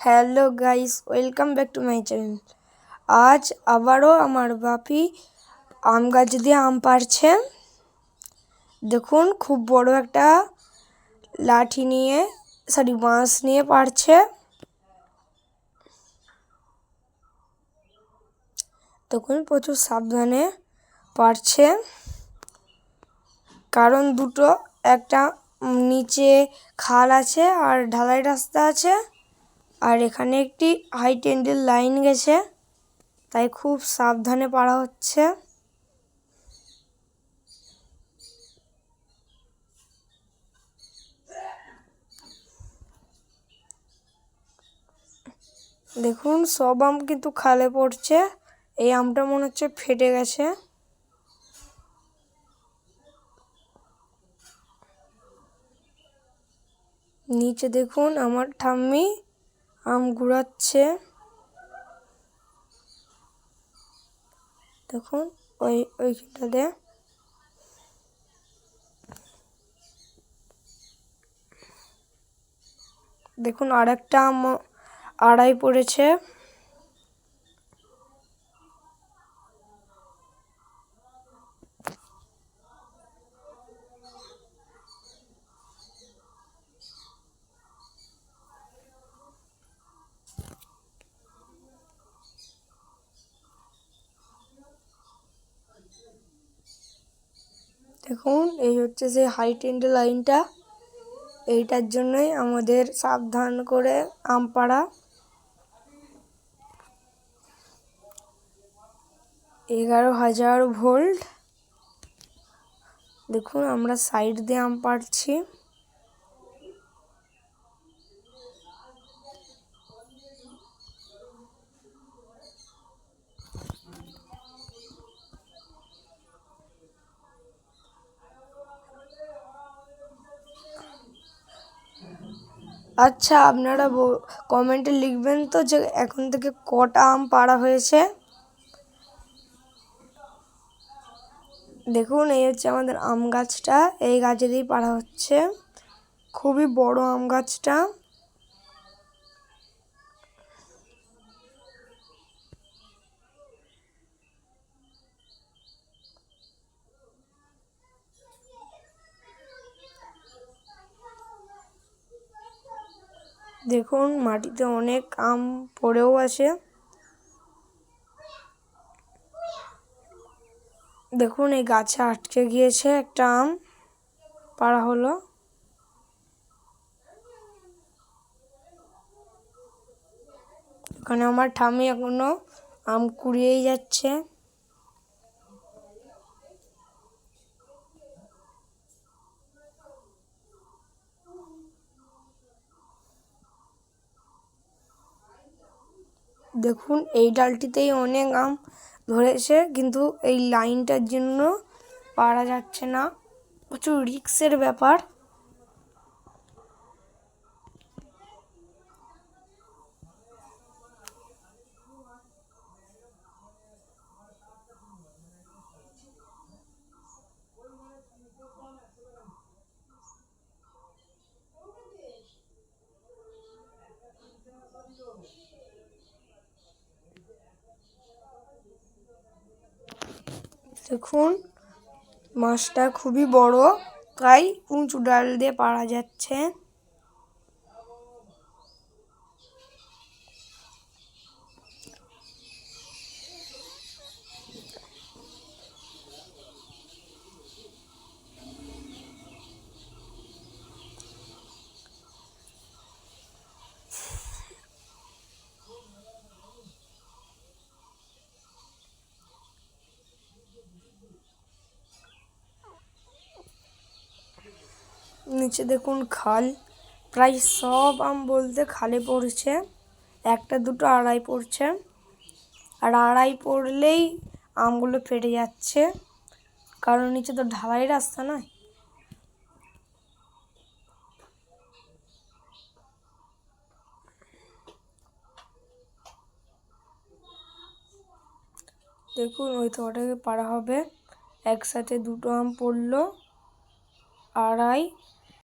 Hello guys welcome back to my channel আজ আবারও আমার বাপি আম গাছ দিয়ে আম পাড়ছে। দেখুন, খুব বড় একটা লাঠি নিয়ে সরি বাঁশ নিয়ে পারছে দেখুন, প্রচুর সাবধানে পারছে কারণ দুটো, একটা নিচে খাল আছে আর ঢালাই রাস্তা আছে। আর এখানে একটি হাই টেন্ডের লাইন গেছে, তাই খুব সাবধানে পারা হচ্ছে। দেখুন, সব আম কিন্তু খালে পড়ছে, এই আমটা মনে হচ্ছে ফেটে গেছে। নিচে দেখুন, আমার ঠাম্মি আম ঘুরাচ্ছে দেখুন ওই ওইখানটাতে দেখুন আর একটা আম আড়াই পড়েছে। দেখুন, এই হচ্ছে সেই হাই এন্ড লাইনটা এইটার জন্যই আমাদের সাবধান করে আম পাড়া। এগারো হাজার ভোল্ট। দেখুন, আমরা সাইড দিয়ে আম পাড়ছি। আচ্ছা আপনারা কমেন্টে লিখবেন তো যে এখন থেকে কটা আম পাড়া হয়েছে। দেখুন, এই হচ্ছে আমাদের আম গাছটা, এই গাছেরই পাড়া হচ্ছে। খুবই বড় আম গাছটা। দেখুন, মাটিতে অনেক আম পড়েও আছে। দেখুন, এই গাছে আটকে গিয়েছে একটা আম। পাড়া হলো। এখানে আমার ঠামি এখনও আম কুড়িয়েই যাচ্ছে। দেখুন, এই ডালটিতেই অনেক আম ধরেছে, কিন্তু এই লাইনটার জন্য পারা যাচ্ছে না। প্রচুর রিক্সের ব্যাপার। দেখুন মাছটা খুবই বড় তাই উঁচু ডাল দিয়ে পারা যাচ্ছে। নিচে দেখুন খাল। প্রায় সব আম বলতে খালে পড়ছে। একটা, দুটো, আড়াই পড়ছে। আর আড়াই পড়লেই আমগুলো ফেটে যাচ্ছে। কারণ নিচে তো ঢালাই রাস্তা নয়। দেখুন, ওই তোটাকে পাড়া হবে। একসাথে দুটো আম পড়ল। আড়াই